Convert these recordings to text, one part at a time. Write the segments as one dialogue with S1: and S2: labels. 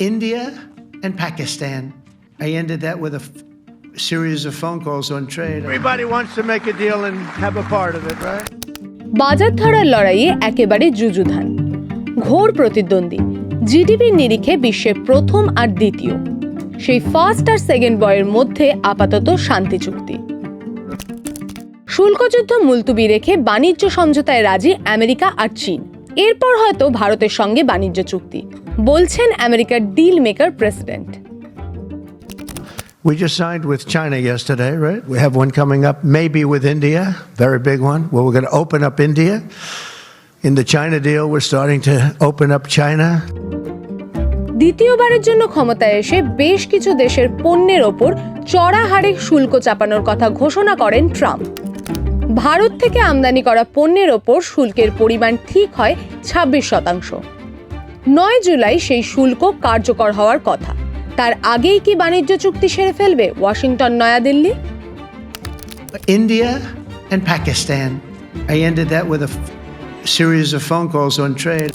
S1: India and Pakistan. I ended that with a f- series of phone calls on trade. Everybody wants to make a deal and have a part of it, right?
S2: বাজার ধরার লড়াইয়ে একেবারে যুযুধান ঘোর প্রতিদ্বন্দ্বী জিডিপির নিরিখে বিশ্বের প্রথম আর দ্বিতীয় সেই ফার্স্ট আর সেকেন্ড বয়ের মধ্যে আপাতত শান্তি চুক্তি শুল্কযুদ্ধ মুলতুবি রেখে বাণিজ্য সমঝোতায় রাজি আমেরিকা আর চীন এরপর হয়তো ভারতের সঙ্গে বাণিজ্য চুক্তি বলছেন আমেরিকার deal maker president
S1: We just signed with China yesterday, right? We have one coming up, maybe with India, very big one, where we're going to open up India. In the China deal, we're starting to open up China.
S2: দ্বিতীয়বারের জন্য ক্ষমতায় এসে বেশ কিছু দেশের পণ্যের ওপর চড়া হারে শুল্ক চাপানোর কথা ঘোষণা করেন ট্রাম্প ভারত থেকে আমদানি করা পণ্যের ওপর শুল্কের পরিমাণ ঠিক হয় ছাব্বিশ শতাংশ নয় জুলাই সেই শুল্ক কার্যকর হওয়ার কথা। তার আগেই কি বাণিজ্য চুক্তি সেরে ফেলবে Washington Naya Dilli?
S1: India and Pakistan. I ended that with a series of phone calls on trade.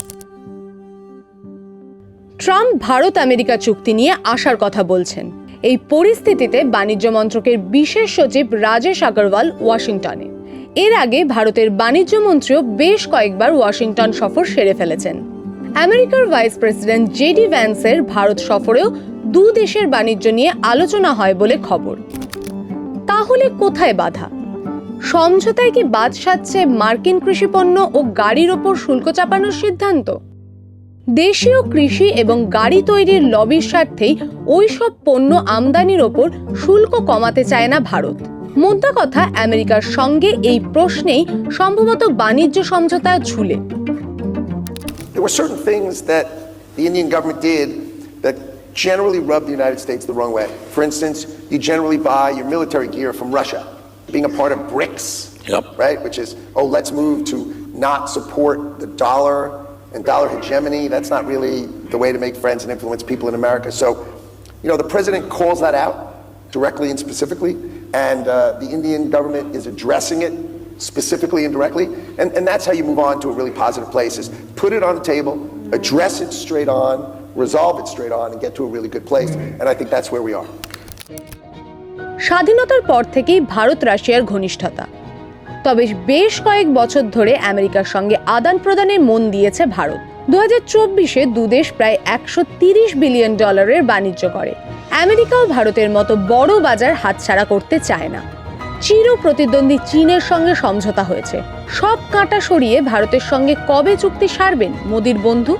S2: Trump Bharat America চুক্তি নিয়ে আসার কথা বলছেন। এই পরিস্থিতিতে বাণিজ্য মন্ত্রকের বিশেষ সচিব রাজেশ আগরওয়াল ওয়াশিংটনে। এর আগে ভারতের বাণিজ্য মন্ত্রীও বেশ কয়েকবার ওয়াশিংটন সফর সেরে ফেলেছেন। আমেরিকার ভাইস প্রেসিডেন্ট জেডি ভ্যান্সের ভারত সফরেও দু দেশের বাণিজ্য নিয়ে আলোচনা হয় বলে খবর। তাহলে কোথায় বাধা? সমঝোতায় কি বাদ সাধছে মার্কিন কৃষিপণ্য ও গাড়ির ওপর শুল্ক চাপানোর সিদ্ধান্ত? দেশীয় কৃষি এবং গাড়ি তৈরির লবির স্বার্থেই ওই সব পণ্য আমদানির ওপর শুল্ক কমাতে চায় না ভারত। মোদ্দা কথা, আমেরিকার সঙ্গে এই প্রশ্নেই সম্ভবত বাণিজ্য সমঝোতা ঝুলে।
S3: There were certain things that the Indian government did that generally rubbed the United States the wrong way. For instance, you generally buy your military gear from Russia, being a part of BRICS,
S4: Yep.
S3: right? Which is, oh, let's move to not support the dollar and dollar hegemony. That's not really the way to make friends and influence people in America. So, you know, the president calls that out directly and specifically, and uh, the Indian government is addressing it specifically and directly. And, and that's how you move on to a really positive place is put it on the table, address it straight on, resolve it straight on, and get to a really good place. And I think that's where we are.
S2: স্বাধীনতার পর থেকেই ভারত রাশিয়ার ঘনিষ্ঠতা তবে বেশ কয়েক বছর ধরে আমেরিকার সঙ্গে আদান প্রদানে মন দিয়েছে ভারত দু হাজার চব্বিশে দুদেশ প্রায় একশো তিরিশ বিলিয়ন ডলারের বাণিজ্য করে আমেরিকাও ভারতের মতো বড় বাজার হাতছাড়া করতে চায় না চির প্রতিদ্বন্দ্বী চীনের সঙ্গে সমঝোতা হয়েছে। সব কাঁটা সরিয়ে ভারতের সঙ্গে কবে চুক্তি সারবেন মোদীর বন্ধু?